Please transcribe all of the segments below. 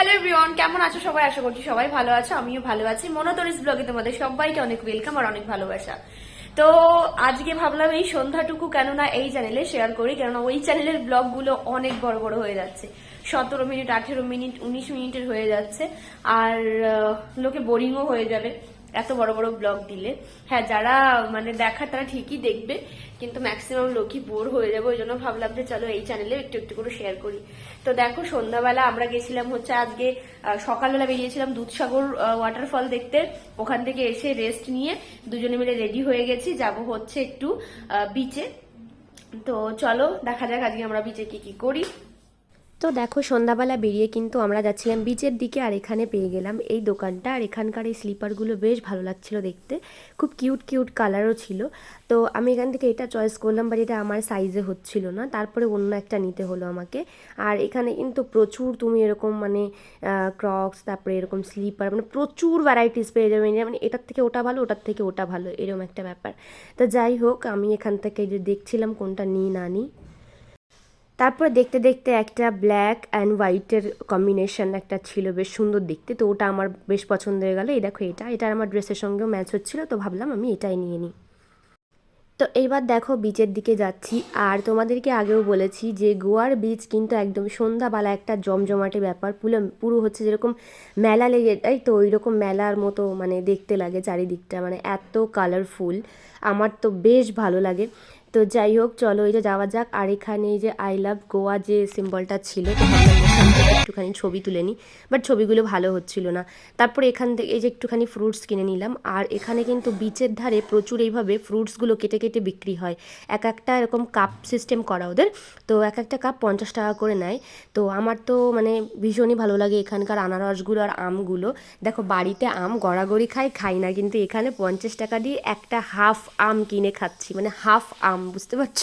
Hello everyone কেমন আছো সবাই? আশা করছি সবাই ভালো আছো, আমিও ভালো আছি। মনোতরিস ব্লগে তোমাদের সবাইকে অনেক ওয়েলকাম আর অনেক ভালোবাসা। তো আজকে ভাবলাম এই সন্ধ্যাটুকু কেননা এই চ্যানেলে শেয়ার করি, কেননা ওই চ্যানেলের ব্লগগুলো অনেক বড় বড় হয়ে যাচ্ছে। সতেরো মিনিট আঠেরো মিনিট উনিশ মিনিটের হয়ে যাচ্ছে। আর লোকে বোরিংও হয়ে যাবে। এত বড় বড় ব্লগ দিলে। হ্যাঁ যারা মানে দেখা তারা ঠিকই দেখবে, কিন্তু ম্যাক্সিমাম লোকই বোর হয়ে যাবে। ওই জন্য ভাবলাম যে চলো এই চ্যানেলে একটু একটু করে শেয়ার করি। তো দেখো, সন্ধ্যাবেলা আমরা গেছিলাম হচ্ছে আজকে সকালবেলা বেরিয়েছিলাম দুধসাগর ওয়াটারফল দেখতে। ওখান থেকে এসে রেস্ট নিয়ে দুজনে মিলে রেডি হয়ে গেছি। যাব হচ্ছে একটু বিচে তো চলো, দেখা যাক আজকে আমরা বিচে কি কি করি। তো দেখো, সন্ধ্যাবেলা বেরিয়ে কিন্তু আমরা যাচ্ছিলাম বিচের দিকে আর এখানে পেয়ে গেলাম এই দোকানটা। আর এখানকার এই স্লিপারগুলো বেশ ভালো লাগছিল দেখতে। খুব কিউট কিউট কালারও ছিল। তো আমি এখান থেকে এটা চয়েস করলাম বাট এটা আমার সাইজে হচ্ছিল না। তারপরে অন্য একটা নিতে হলো আমাকে। আর এখানে কিন্তু প্রচুর তুমি এরকম মানে ক্রক্স তারপরে এরকম স্লিপার মানে প্রচুর ভ্যারাইটিস পেয়ে যাবে। মানে এটার থেকে ওটা ভালো, ওটার থেকে ওটা ভালো এরকম একটা ব্যাপার। তো যাই হোক, আমি এখান থেকে দেখছিলাম কোনটা নিই না নিই তারপর দেখতে দেখতে একটা ব্ল্যাক অ্যান্ড হোয়াইটের কম্বিনেশন একটা ছিল, বেশ সুন্দর দেখতে। তো ওটা আমার বেশ পছন্দ হয়ে গেলো। এই দেখো এটা। এটা আমার ড্রেসের সঙ্গেও ম্যাচ হচ্ছিল, তো ভাবলাম আমি এটাই নিয়ে নিই। তো এইবার দেখো বিচের দিকে যাচ্ছি। আর তোমাদেরকে আগেও বলেছি যে গোয়ার বিচ কিন্তু একদম সন্ধ্যাবেলা একটা জমজমাটে ব্যাপার। পুরো পুরো হচ্ছে যেরকম মেলা লেগে, এই তো ওই রকম মেলার মতো মানে দেখতে লাগে চারিদিকটা। মানে এত কালারফুল আমার তো বেশ ভালো লাগে। তো যাই হোক, চলো এই যে যাওয়া যাক। আর এখানে এই যে আই লাভ গোয়া যে সিম্বলটা ছিল, তো একটুখানি ছবি তুলে নিই বাট ছবিগুলো ভালো হচ্ছিল না। তারপরে এখান থেকে এই যে একটুখানি ফ্রুটস কিনে নিলাম, আর এখানে কিন্তু বিচের ধারে প্রচুর এইভাবে ফ্রুটসগুলো কেটে কেটে বিক্রি হয়। এক একটা এরকম কাপ সিস্টেম করা ওদের, তো এক একটা কাপ পঞ্চাশ টাকা করে নেয়। তো আমার তো মানে ভীষণই ভালো লাগে এখানকার আনারসগুলো আর আমগুলো। দেখো বাড়িতে আম গড়াগড়ি খাই খাই না, কিন্তু এখানে পঞ্চাশ টাকা দিয়ে একটা হাফ আম কিনে খাচ্ছি মানে হাফ আম, বুঝতে পারছ?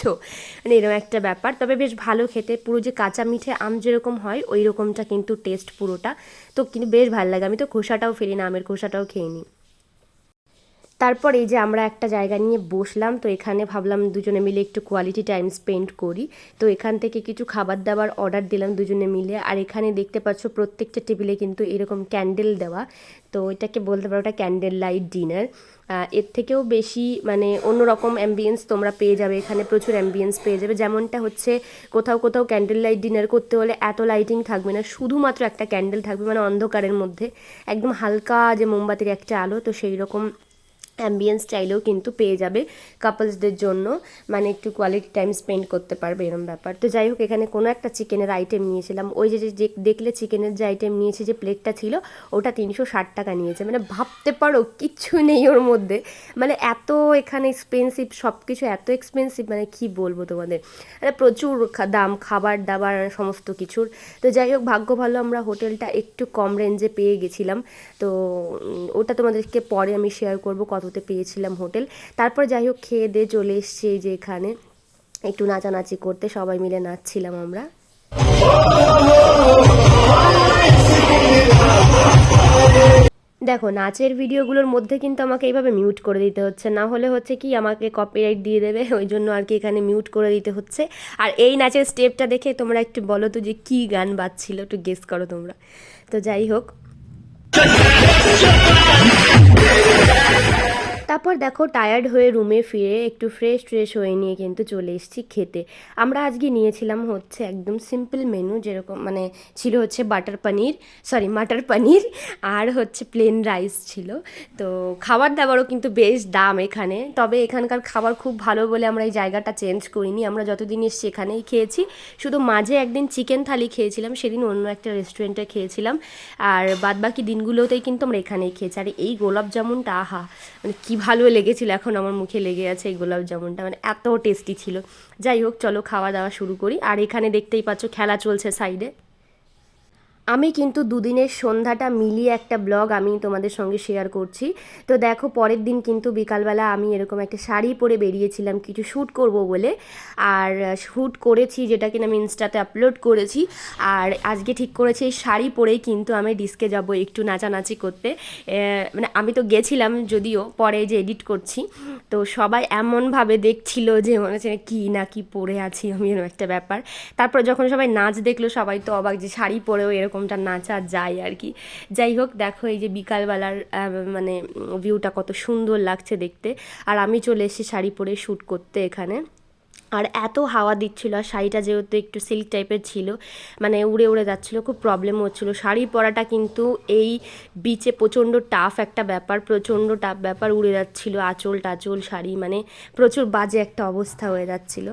মানে এরকম একটা ব্যাপার। তবে বেশ ভালো খেতে, পুরো যে কাঁচা মিঠে আম যেরকম হয়, ওই রকমটা কিন্তু টেস্ট পুরোটা। তো কিন্তু বেশ ভালো লাগে। আমি তো খোসাটাও ফেলি না, আমের খোসাটাও খেয়ে নিই। তারপর এই যে আমরা একটা জায়গা নিয়ে বসলাম, তো এখানে ভাবলাম দুজনে মিলে একটু কোয়ালিটি টাইম স্পেন্ড করি। তো এখান থেকে কিছু খাবার দাবার অর্ডার দিলাম দুজনে মিলে। আর এখানে দেখতে পাচ্ছ প্রত্যেকটা টেবিলে কিন্তু এরকম ক্যান্ডেল দেওয়া। তো এটাকে বলতে পারো ওটা ক্যান্ডেল লাইট ডিনার এর থেকেও বেশি মানে অন্যরকম অ্যাম্বিয়েন্স তোমরা পেয়ে যাবে। এখানে প্রচুর অ্যাম্বিয়েন্স পেয়ে যাবে। যেমনটা হচ্ছে কোথাও কোথাও ক্যান্ডেল লাইট ডিনার করতে হলে এত লাইটিং থাকবে না। শুধুমাত্র একটা ক্যান্ডেল থাকবে মানে অন্ধকারের মধ্যে। একদম হালকা যে মোমবাতির একটা আলো, তো সেই রকম অ্যাম্বিয়েন্স চাইলেও কিন্তু পেয়ে যাবে কাপলসদের জন্য। মানে একটু কোয়ালিটি টাইম স্পেন্ড করতে পারবে এরম ব্যাপার। তো যাই হোক, এখানে কোনো একটা চিকেনের আইটেম নিয়েছিলাম। ওই যে যে দেখলে চিকেনের যে আইটেম নিয়েছি, যে প্লেটটা ছিল, ওটা তিনশো ষাট টাকা নিয়েছে। মানে ভাবতে পারো, কিচ্ছু নেই ওর মধ্যে। মানে এত এখানে এক্সপেন্সিভ সব কিছু এত এক্সপেন্সিভ মানে কি বলব তোমাদের? মানে প্রচুর দাম, খাবার দাবার, সমস্ত কিছুর। তো যাই হোক, ভাগ্য ভালো, আমরা হোটেলটা একটু কম রেঞ্জে পেয়ে গেছিলাম। তো ওটা তোমাদেরকে পরে আমি শেয়ার করব কততে পেয়েছিলাম হোটেল। তারপর যাই হোক খেয়ে দিয়ে চলে এসছি যে এখানে। একটু নাচানাচি করতে সবাই মিলে নাচছিলাম আমরা। দেখো, নাচের ভিডিওগুলোর মধ্যে কিন্তু আমাকে এইভাবে মিউট করে দিতে হচ্ছে। না হলে হচ্ছে কি আমাকে কপিরাইট দিয়ে দেবে, ওই জন্য আর কি এখানে মিউট করে দিতে হচ্ছে। আর এই নাচের স্টেপটা দেখে তোমরা একটু বলো তো যে কী গান বাজছিল, একটু গেস করো তোমরা। তো যাই হোক। তারপর দেখো টায়ার্ড হয়ে রুমে ফিরে একটু ফ্রেশ ট্রেশ হয়ে নিয়ে কিন্তু চলে এসেছি খেতে। আমরা আজকে নিয়েছিলাম হচ্ছে একদম সিম্পল মেনু যেরকম মানে ছিল হচ্ছে বাটার পনির সরি মাটার পনির আর হচ্ছে প্লেন রাইস ছিল। তো খাবার দাবারও কিন্তু বেশ দাম এখানে। তবে এখানকার খাবার খুব ভালো বলে আমরা এই জায়গাটা চেঞ্জ করিনি। আমরা যতদিন এসেছি এখানেই খেয়েছি। শুধু মাঝে একদিন চিকেন থালি খেয়েছিলাম, সেদিন অন্য একটা রেস্টুরেন্টে খেয়েছিলাম। আর বাদবাকি দিনগুলোতেই কিন্তু আমরা এখানেই খেয়েছি। আর এই গোলাপ জামুনটা, আহা মানে কী ভালো লেগেছিল, এখন আমার মুখে লেগে আছে এই গোলাপ জামুনটা মানে এত টেস্টি ছিল। যাই হোক, চলো খাওয়া দাওয়া শুরু করি। আর এখানে দেখতেই পাচ্ছ খেলা চলছে সাইডে আমি কিন্তু দুদিনের সন্ধ্যাটা মিলিয়ে একটা ব্লগ আমি তোমাদের সঙ্গে শেয়ার করছি। তো দেখো, পরের দিন কিন্তু বিকালবেলা আমি এরকম একটা শাড়ি পরে বেরিয়েছিলাম, কিছু শ্যুট করব বলে। আর শ্যুট করেছি, যেটা কিনা আমি ইনস্টাতে আপলোড করেছি। আর আজকে ঠিক করেছি, এই শাড়ি পরেই কিন্তু আমি ডিস্কে যাব একটু নাচানাচি করতে। মানে আমি তো গেছিলাম যদিও, পরে যে এডিট করছি। তো সবাই এমনভাবে দেখছিল যে মনে হচ্ছে কী না কি পরে আছি, আমি এরকম একটা ব্যাপার। তারপর যখন সবাই নাচ দেখল, সবাই তো অবাক যে শাড়ি পরেও এরকম যেরকমটা নাচা যায় আর কি। যাই হোক, দেখো এই যে বিকালবেলার মানে ভিউটা কত সুন্দর লাগছে দেখতে। আর আমি চলে এসেছি শাড়ি পরে শ্যুট করতে এখানে। আর এত হাওয়া দিচ্ছিল, আর শাড়িটা যেহেতু একটু সিল্ক টাইপের ছিল মানে উড়ে উড়ে যাচ্ছিল, খুব প্রবলেম হচ্ছিল। শাড়ি পরাটা কিন্তু এই বিচে প্রচণ্ড টাফ একটা ব্যাপার, প্রচণ্ড টাফ ব্যাপার, উড়ে যাচ্ছিল আঁচল টাচল শাড়ি মানে প্রচুর বাজে একটা অবস্থা হয়ে যাচ্ছিল।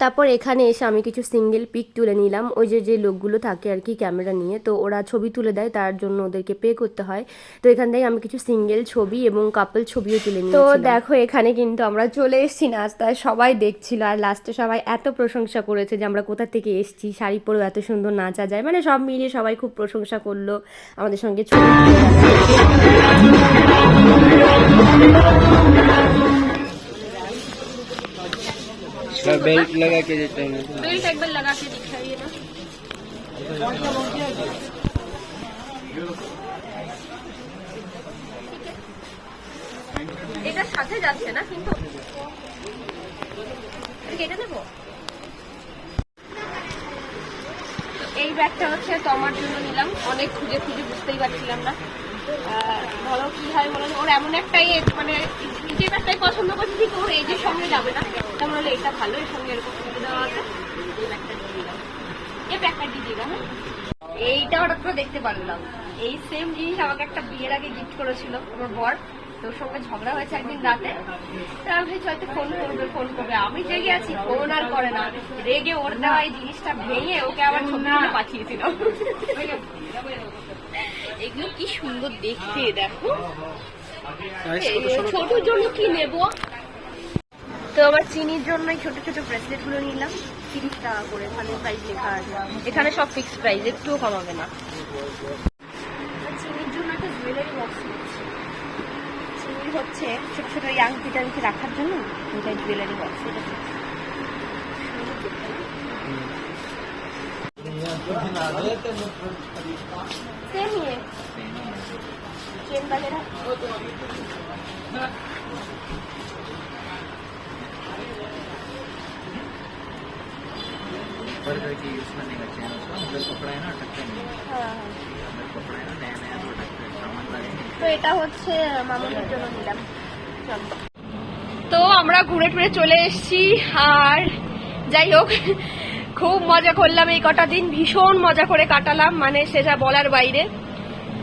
তারপর এখানে এসে আমি কিছু সিঙ্গেল পিক তুলে নিলাম। ওই যে যে লোকগুলো থাকে আর কি ক্যামেরা নিয়ে তো ওরা ছবি তুলে দেয় তার জন্য ওদেরকে পে করতে হয়। তো এখান থেকে আমি কিছু সিঙ্গেল ছবি এবং কাপল ছবিও তুলে নিই তো দেখো এখানে কিন্তু আমরা চলে এসেছি নাস্তায় সবাই দেখছিল। আর লাস্টে সবাই এত প্রশংসা করেছে যে আমরা কোথা থেকে এসেছি শাড়ি পরেও এত সুন্দর নাচা যায়। মানে সব মিলিয়ে সবাই খুব প্রশংসা করল আমাদের সঙ্গে ছবি তুলে इसका बेल्ट लगा के देते हैं मुझे। बेल्ट एक बार लगा के दिखाइए ना এটা সাথে যাচ্ছে না কিন্তু এটা কেটে দেবো এই ব্যাগটা হচ্ছে তোমার জন্য নিলাম। অনেক খুঁজে খুঁজে বুঝতেই পারছিলাম না। ধরো কি হয় বলো ওর এমন একটাই মানে যে ব্যাগটাই পছন্দ করছি ঠিক ওর এই যে সঙ্গে যাবে না। তেমন হলে এটা ভালো, এর সঙ্গে এরকম খুঁজে দেওয়া আছে। এই ব্যাগটা দিয়ে এই ব্যাগটা দিয়ে দিলাম হ্যাঁ? এইটা হঠাৎ করে দেখতে পারলাম। এই সেম জিনিস আমাকে একটা বিয়ের আগে গিফট করেছিল আমার বর। তোর সঙ্গে ঝগড়া হয়েছে একদিন রাতে? তা আমি ভেবেছি হয়তো ফোন করবে ফোন করবে। আমি জেগে আছি ফোন আর করে না। রেগে ওর দেওয়া এই জিনিসটা ভেঙে ওকে আবার ছবি পাঠিয়েছিল। এগুলো কি সুন্দর দেখতে দেখো। ছোটর জন্য কি নেব? তো আবার চিনির জন্য ছোট ছোট ব্রেসলেটগুলো নিলাম। তিরিশ টাকা করে ভালো প্রাইস লেখা আছে। এখানে সব ফিক্সড প্রাইস একটুও কমাবে না আর চিনির জন্য একটা জুয়েলারি বক্স নিচ্ছি চিনির হচ্ছে ছোট ছোট এই আংটি টাংটি রাখার জন্য এটা জুয়েলারি বক্স এটা নিচ্ছি। सेम ही है चेन वगैरह ऊपर करके यूज करने का चैन उसका अंदर कपड़ा है ना अटकता नहीं है। हाँ अंदर कपड़ा है ना नया नया प्रोडक्ट है सामान लगेंगे তো এটা হচ্ছে মামুনের জন্য নিলাম চলো। তো আমরা ঘুরে টুরে চলে এসেছি, আর যাই হোক, খুব মজা করলাম এই কটা দিন, ভীষণ মজা করে কাটালাম মানে সেটা বলার বাইরে।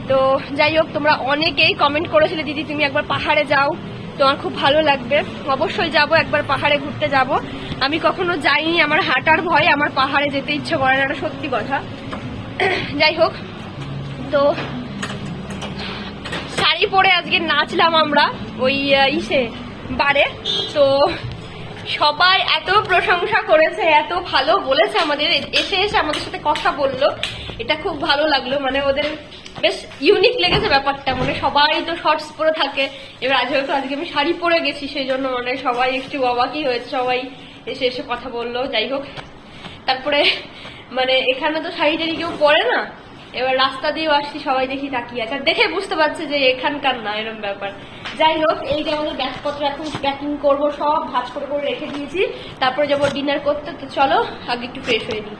তো যাই হোক, তোমরা অনেকেই কমেন্ট করেছিলে, দিদি, তুমি একবার পাহাড়ে যাও। তোমার খুব ভালো লাগবে। অবশ্যই যাব, একবার পাহাড়ে ঘুরতে যাব। আমি কখনো যাইনি, আমার হাঁটার ভয়, আমার পাহাড়ে যেতে ইচ্ছে করে না সত্যি কথা। যাই হোক, তো শাড়ি পরে আজকে নাচলাম আমরা ওই ইসে বারে। তো সবাই এত প্রশংসা করেছে, এত ভালো বলেছে আমাদের। এসে এসে আমাদের সাথে কথা বলল। এটা খুব ভালো লাগল মানে ওদের বেশ ইউনিক লেগেছে ব্যাপারটা। মানে সবাই তো শর্টস পরে থাকে। এবার আজ হয়তো আজকে আমি শাড়ি পরে গেছি সেই জন্য মানে সবাই একটু অবাকই হয়েছে। সবাই এসে এসে কথা বলল, যাই হোক। তারপরে মানে এখানে তো শাড়ি টাড়ি কেউ পরে না? এবার রাস্তা দিয়েও আসছি সবাই দেখি তাকিয়ে আছে। আর দেখে বুঝতে পারছে যে এখানকার না এরকম ব্যাপার। যাই হোক এই যে আমাদের ব্যাগপত্র এখন প্যাকিং করব সব ভাজ করে করে রেখে দিয়েছি। তারপরে যাব ডিনার করতে তো চলো আগে একটু ফ্রেশ হয়ে নিই।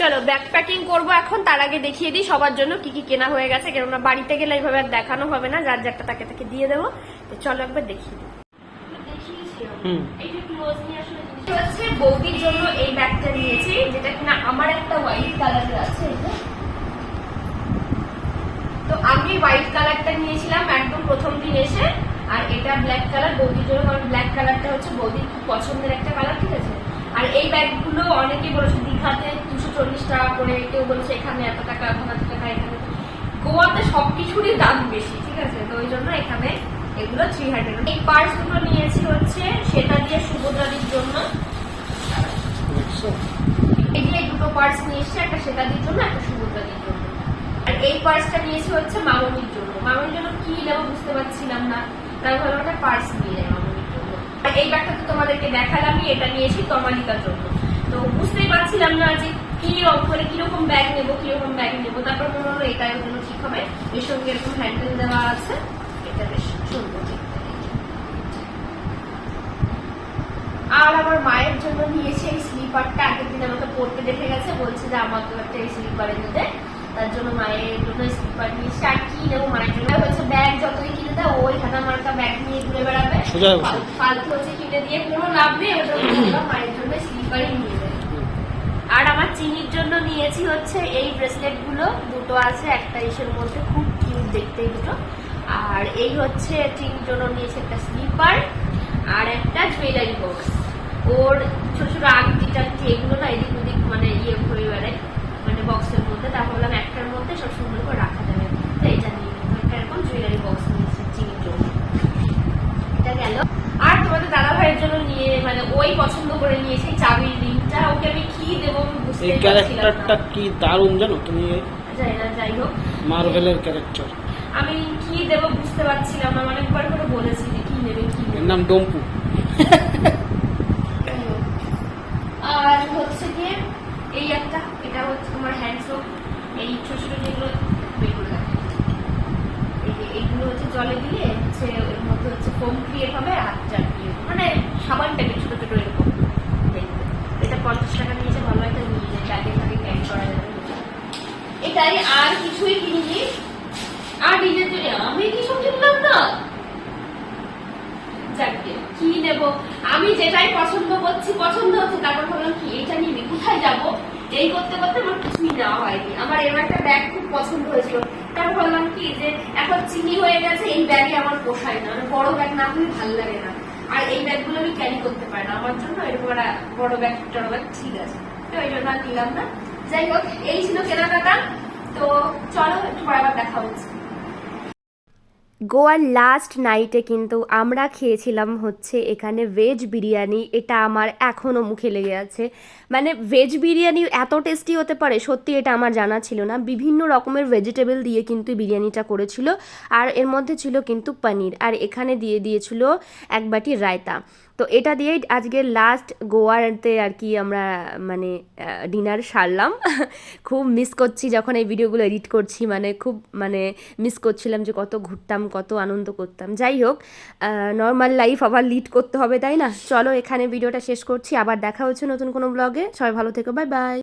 চলো ব্যাগ প্যাকিং করব এখন তার আগে দেখিয়ে দিই সবার জন্য কি কি কেনা হয়ে গেছে। কেননা বাড়িতে গেলে এইভাবে আর দেখানো হবে না যার যারটা তাকে তাকে দিয়ে দেবো। তো চলো একবার দেখিয়ে দিই। হচ্ছে বৌদির জন্য এই ব্যাগটা নিয়েছি যেটা কিনা আমার একটা হোয়াইট কালারের আছে। আমি হোয়াইট কালারটা নিয়েছিলাম একদম প্রথম দিন এসে আর এটা ব্ল্যাক কালার বৌদির জন্য কারণ ব্ল্যাক কালারটা হচ্ছে বৌদির খুব পছন্দের একটা কালার ঠিক আছে? আর এই ব্যাগগুলো অনেকেই বলেছে দীঘাতে দুশো চল্লিশ টাকা করে কেউ বলেছে এখানে এত টাকা ওখানে এত টাকা এখানে। গোয়াতে সব কিছুরই দাম বেশি ঠিক আছে? তো ওই জন্য এখানে এগুলো থ্রি হান্ড্রেড এই পার্সগুলো নিয়েছি হচ্ছে সেটা দিয়ে সুভদ্রাদির জন্য। এই যে দুটো পার্স নিয়ে এসছে একটা সেতাদির জন্য একটা সুভদ্রাদির জন্য। এই পার্সটা নিয়েছি হচ্ছে মামনির জন্য। মামনির জন্য কি নেব বুঝতে পারছিলাম না। তাই ভাবলাম একটা পার্স নিয়ে যাই মামনির জন্য। আর এই ব্যাগটা তো তোমাদেরকে দেখালামই, এটা নিয়েছি তমালিকার জন্য। তো বুঝতেই পারছিলাম না যে কি করে কীরকম ব্যাগ নেব, কীরকম ব্যাগ নেব। তারপর মনে হলো এটাই ওর জন্য ঠিক হবে। এর সঙ্গে এরকম হ্যান্ডেল দেওয়া আছে। এটা বেশ সুন্দর আর আমার মায়ের জন্য নিয়েছে এই স্লিপারটা আগের দিন আমাকে পড়তে দেখে গেছে। বলছে যে আমাকে একটা এই স্লিপারে নিতে তার জন্য মায়ের জন্য স্লিপার আর কি মায়ের জন্য। হচ্ছে ব্যাগ যতই কিনে দেয় ওই হানা মার্কা ব্যাগ নিয়ে ঘুরে বেড়াবে। ফালতু হচ্ছে কিনে দিয়ে কোনো লাভ নেই ওটা মায়ের জন্য স্লিপারই নিয়ে দেয় আর আমার চিনির জন্য নিয়েছি হচ্ছে এই ব্রেসলেটগুলো দুটো আছে একটা ইসের মধ্যে খুব কিউট দেখতে দুটো। আর এই হচ্ছে চিনির জন্য নিয়েছি একটা স্লিপার আর একটা জুয়েলারি বক্স ওর ছোট ছোট আংটি টাংটি এগুলো না এদিক ওদিক মানে ইয়ে ঘুরে বেড়ায়। বক্সের মধ্যে তা বললাম একটার মধ্যে সব সুন্দর করে রাখা যাবে। তো এটা নিয়ে। একটা এরকম জুয়েলারি বক্স নিয়েছি চিনির জন্য এটা গেল। আর তোমাদের দাদা ভাইয়ের জন্য নিয়ে মানে ওই পছন্দ করে নিয়েছে চাবির রিংটা। ওকে আমি কি দেবো বুঝতে এই ক্যারেক্টারটা কি দারুণ জানো তুমি? যাই না যাই হোক। মার্ভেলের ক্যারেক্টার আমি কি দেবো বুঝতে পারছিলাম না অনেকবার করে বলেছি যে কি নেবে কি নেবে। নাম ডম্পু যাই হোক। আর হচ্ছে গিয়ে এই একটা এটা হচ্ছে তোমার হ্যান্ডসোপ এই ছোট ছোট যেগুলো বের করে রাখে। এই যে এইগুলো হচ্ছে জলে দিলে হচ্ছে এর মধ্যে হচ্ছে ফোম ক্রিয়েট হবে আর ক্রিয়েট মানে সাবান প্যাকেট ছোট ছোট এরকম এটা পঞ্চাশ টাকা নিয়েছে, ভালো একটা নিয়ে যায়। ব্যাগে থাকে ক্যারি করা যাবে এটাই আর কিছুই কিনিনি। আর নিজের জন্য। আমি কিছু কিনলাম না? কি নেব? আমি যেটাই পছন্দ করছি, পছন্দ হচ্ছে, তারপর ভাবলাম কি, এটা নিবি কোথায় যাব? এই করতে করতে আমার কিছুই নেওয়া হয়নি। আমার এর একটা ব্যাগ খুব পছন্দ হয়েছিল। তারপর ভাবলাম কি যে, এখন চিনি হয়ে গেছে, এই ব্যাগে আমার পোষায় না। মানে বড় ব্যাগ না হলে ভালো লাগে না। আর এই ব্যাগগুলো আমি ক্যারি করতে পারি না। আমার জন্য এরকম একটা বড় ব্যাগ টড় ব্যাগ ঠিক আছে। তো এই জন্য আর নিলাম না। যাই হোক, এই ছিল কেনাকাটা। তো চলো, একটু পরে আবার দেখা হচ্ছে। গোয়ার লাস্ট নাইটে কিন্তু আমরা খেয়েছিলাম হচ্ছে এখানে ভেজ বিরিয়ানি। এটা আমার এখনও মুখে লেগে আছে। মানে ভেজ বিরিয়ানি এত টেস্টি হতে পারে, সত্যি এটা আমার জানা ছিল না। বিভিন্ন রকমের ভেজিটেবল দিয়ে কিন্তু বিরিয়ানিটা করেছিল। আর এর মধ্যে ছিল কিন্তু পনির। আর এখানে দিয়ে দিয়েছিল এক বাটি রায়তা। তো এটা দিয়েই আজকের লাস্ট গোয়াতে আর কি আমরা মানে ডিনার সারলাম। খুব মিস করছি যখন এই ভিডিওগুলো এডিট করছি। মানে খুব মানে মিস করছিলাম যে কত ঘুরতাম কত আনন্দ করতাম। যাই হোক নর্মাল লাইফ আবার লিড করতে হবে, তাই না? চলো এখানে ভিডিওটা শেষ করছি, আবার দেখা হচ্ছে নতুন কোনো ব্লগে সবাই ভালো থেকো বাই বাই